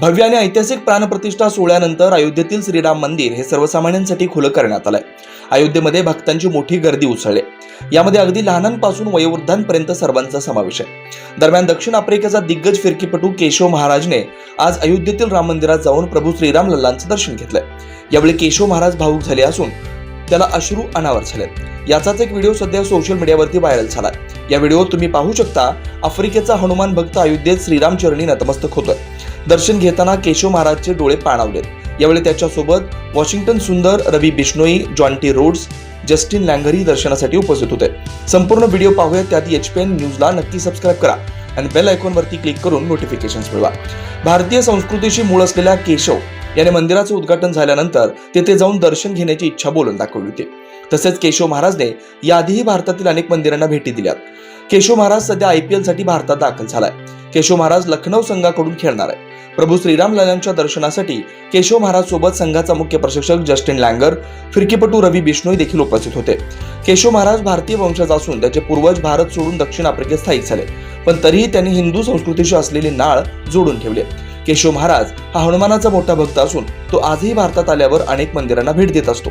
भव्य आणि ऐतिहासिक प्राणप्रतिष्ठा सोहळ्यानंतर अयोध्येतील श्रीराम मंदिर हे सर्वसामान्यांसाठी खुलं करण्यात आलंय. अयोध्येमध्ये भक्तांची मोठी गर्दी उसळली. यामध्ये अगदी लहानांपासून वयोवृद्धांपर्यंत सर्वांचा समावेश आहे. दरम्यान दक्षिण आफ्रिकेचा दिग्गज फिरकीपटू केशव महाराजने आज अयोध्येतील राम मंदिरात जाऊन प्रभू श्रीराम लल्लांचं दर्शन घेतलंय. यावेळी केशव महाराज भावूक झाले असून त्याला अश्रू अनावर झाले याचाच एक व्हिडिओ सध्या सोशल मीडियावरती व्हायरल झालाय. या व्हिडिओत तुम्ही पाहू शकता आफ्रिकेचा हनुमान भक्त अयोध्येत श्रीराम चरणी नतमस्तक होतोय. दर्शन घेताना केशव महाराजचे डोळे पाणावलेत. यावेळी त्याच्यासोबत Washington Sundar Ravi Bishnoi Jonty Rhodes Justin लँगरही दर्शनासाठी उपस्थित होते. संपूर्ण व्हिडिओ पाहूया त्यात एच पी एन न्यूजला नक्की सबस्क्राईब करा आणि बेल आयकॉनवरती क्लिक करून नोटिफिकेशन मिळवा. भारतीय संस्कृतीशी मूळ असलेल्या केशव याने मंदिराचं उद्घाटन झाल्यानंतर तेथे जाऊन दर्शन घेण्याची इच्छा बोलून दाखवली होती. तसेच केशव महाराजने याआधीही भारतातील अनेक मंदिरांना भेटी दिल्यात. केशव महाराज सध्या आय पी साठी भारतात दाखल झालाय. केशव महाराज लखनौ संघाकडून खेळणार आहे प्रभू श्रीराम लल्लांच्या दर्शनासाठी केशव महाराज सोबत संघाचा मुख्य प्रशिक्षक जस्टिन लँगर फिरकीपटू रवी बिष्णोई देखील उपस्थित होते. केशव महाराज भारतीय वंशाचा असून त्याचे पूर्वज भारत सोडून दक्षिण आफ्रिकेत स्थायिक झाले. पण तरीही त्यांनी हिंदू संस्कृतीशी असलेली नाळ जोडून ठेवली. केशव महाराज हा हनुमानाचा मोठा भक्त असून तो आजही भारतात आल्यावर अनेक मंदिरांना भेट देत असतो.